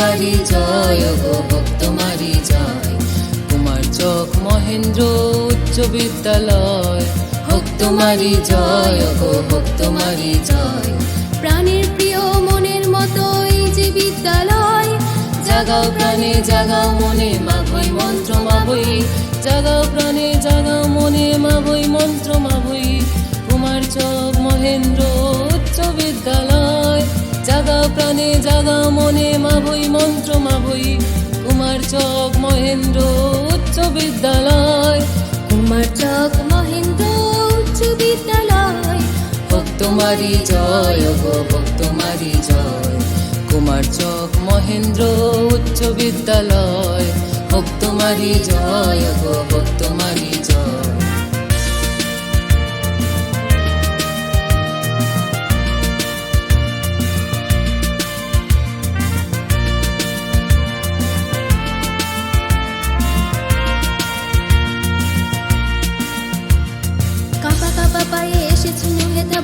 তোমারই জয় গো হোক তোমারই জয়। কুমার চক মহেন্দ্র উচ্চ বিদ্যালয়। হোক তোমারই জয় গো হোক তোমারই জয়। প্রাণের প্রিয় মনের মতো এই যে বিদ্যালয়, জাগাও প্রাণে, জাগাও মনে মা বই প্রাণে জাগা মনে মা বই মন্ত্র মা বই কুমার চক মহেন্দ্র উচ্চ বিদ্যালয়। কুমার চক মহেন্দ্র উচ্চ বিদ্যালয়। হোক তোমারই জয় গো হোক তোমারই জয়। কুমার চক মহেন্দ্র উচ্চ বিদ্যালয়। হোক তোমারই জয় গো হোক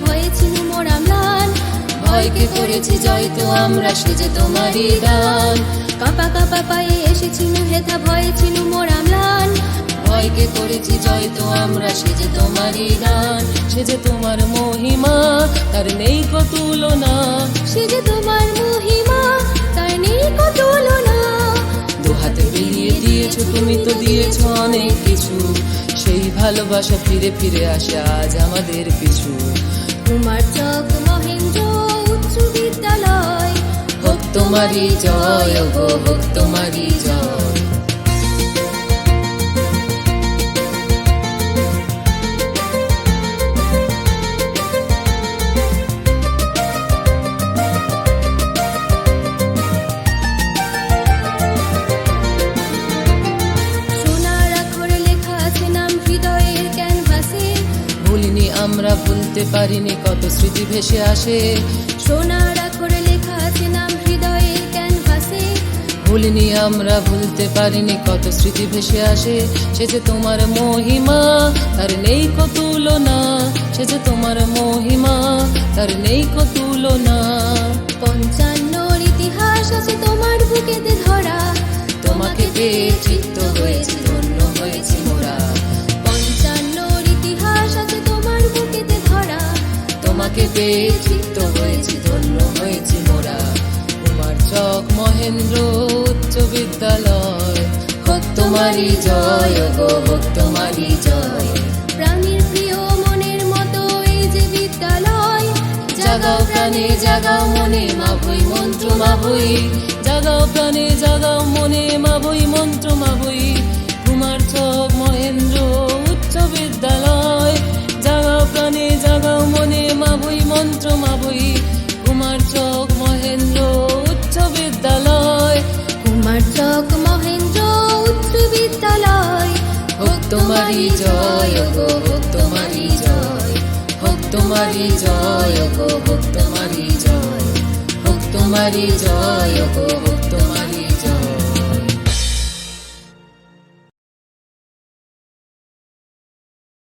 ভয়ে ছিল মোর আমলান ভয়কে করেছি জয় তো আমরা, সেজে তোমারই দান। কাপা কাপা পায়ে এসেছিল হেতা ভয়ে ছিল মোর আমলান ভয়কে করেছি জয় তো আমরা, সেজে তোমারই দান। সেজে তোমার মহিমা, তার নেই কো তুলনা। সে যে তোমার মহিমা, তার নেই কো তুলনা। দু হাতে বিলিয়ে দিয়েছ, তুমি তো দিয়েছ অনেক কিছু। সেই ভালোবাসা ফিরে ফিরে আসে আজ আমাদের পিছু। কুমার চক মহেন্দ্র উচ্চ বিদ্যালয়। হোক তোমারই জয় হোক তোমারই জয়। ভুলতে পারিনি কত স্মৃতি ভেসে আসে। সোনার আখরে লেখা আছে নাম হৃদয়ের ক্যানভাসে। ভুলিনি আমরা ভুলতে পারিনি কত স্মৃতি ভেসে আসে। সে যে তোমার মহিমা তার নেই কো তুলনা। সে যে তোমার মহিমা তার নেই কো তুলনা। পঞ্চান্নর ইতিহাস আছে তোমার বুকেতে ধরা। তোমাকে পেয়ে চিত্ত হয়েছি তোমাকে পেয়ে হয়েছি ধন্য হয়েছি মোরা। কুমার চক মহেন্দ্র উচ্চ বিদ্যালয়। হোক তোমারই জয় গো হোক তোমারই জয়। প্রাণীর প্রিয় মনের মতো এই যে বিদ্যালয় জাগাও প্রাণে জাগাও মনে মা বই মন্ত্র মা বই জাগাও প্রাণে জাগাও মনে মা হোক তোমারই জয় গো ভক্ত তোমারই জয় ভক্ত মারি জয় গো